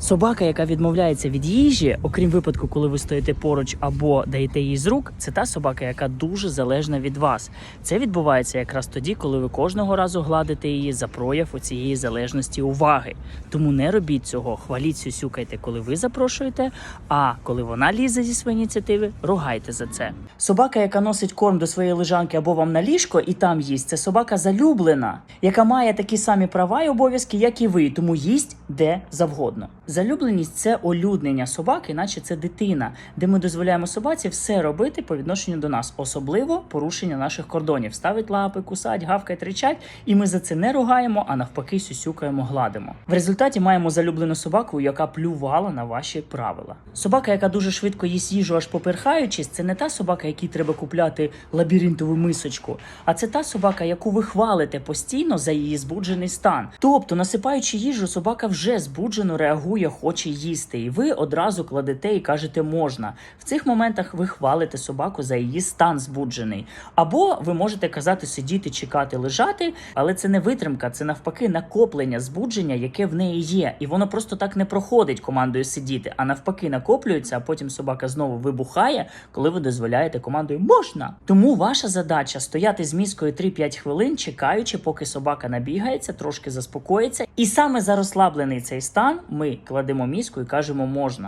Собака, яка відмовляється від їжі, окрім випадку, коли ви стоїте поруч або даєте їй з рук, це та собака, яка дуже залежна від вас. Це відбувається якраз тоді, коли ви кожного разу гладите її за прояв у цієї залежності уваги. Тому не робіть цього, хваліть сюсюкайте, коли ви запрошуєте. А коли вона лізе зі своєї ініціативи, ругайте за це. Собака, яка носить корм до своєї лежанки або вам на ліжко і там їсть, це собака залюблена, яка має такі самі права і обов'язки, як і ви, тому їсть де завгодно. Залюбленість це олюднення собаки, наче це дитина, де ми дозволяємо собаці все робити по відношенню до нас, особливо порушення наших кордонів. Ставить лапи, кусать, гавкать, ричать, і ми за це не ругаємо, а навпаки, сюсюкаємо, гладимо. В результаті маємо залюблену собаку, яка плювала на ваші правила. Собака, яка дуже швидко їсть їжу, аж поперхаючись, це не та собака, якій треба купляти лабіринтову мисочку, а це та собака, яку ви хвалите постійно за її збуджений стан. Тобто, насипаючи їжу, собака вже збуджено реагує, хоче їсти, і ви одразу кладете і кажете можна. В цих моментах ви хвалите собаку за її стан збуджений. Або ви можете казати сидіти, чекати, лежати, але це не витримка, це навпаки накоплення збудження, яке в неї є, і воно просто так не проходить командою сидіти, а навпаки накоплюється, а потім собака знову вибухає, коли ви дозволяєте командою можна. Тому ваша задача стояти з міскою 3-5 хвилин, чекаючи, поки собака набігається, трошки заспокоїться. І саме за розслаблений цей стан ми кладемо міску і кажемо можна.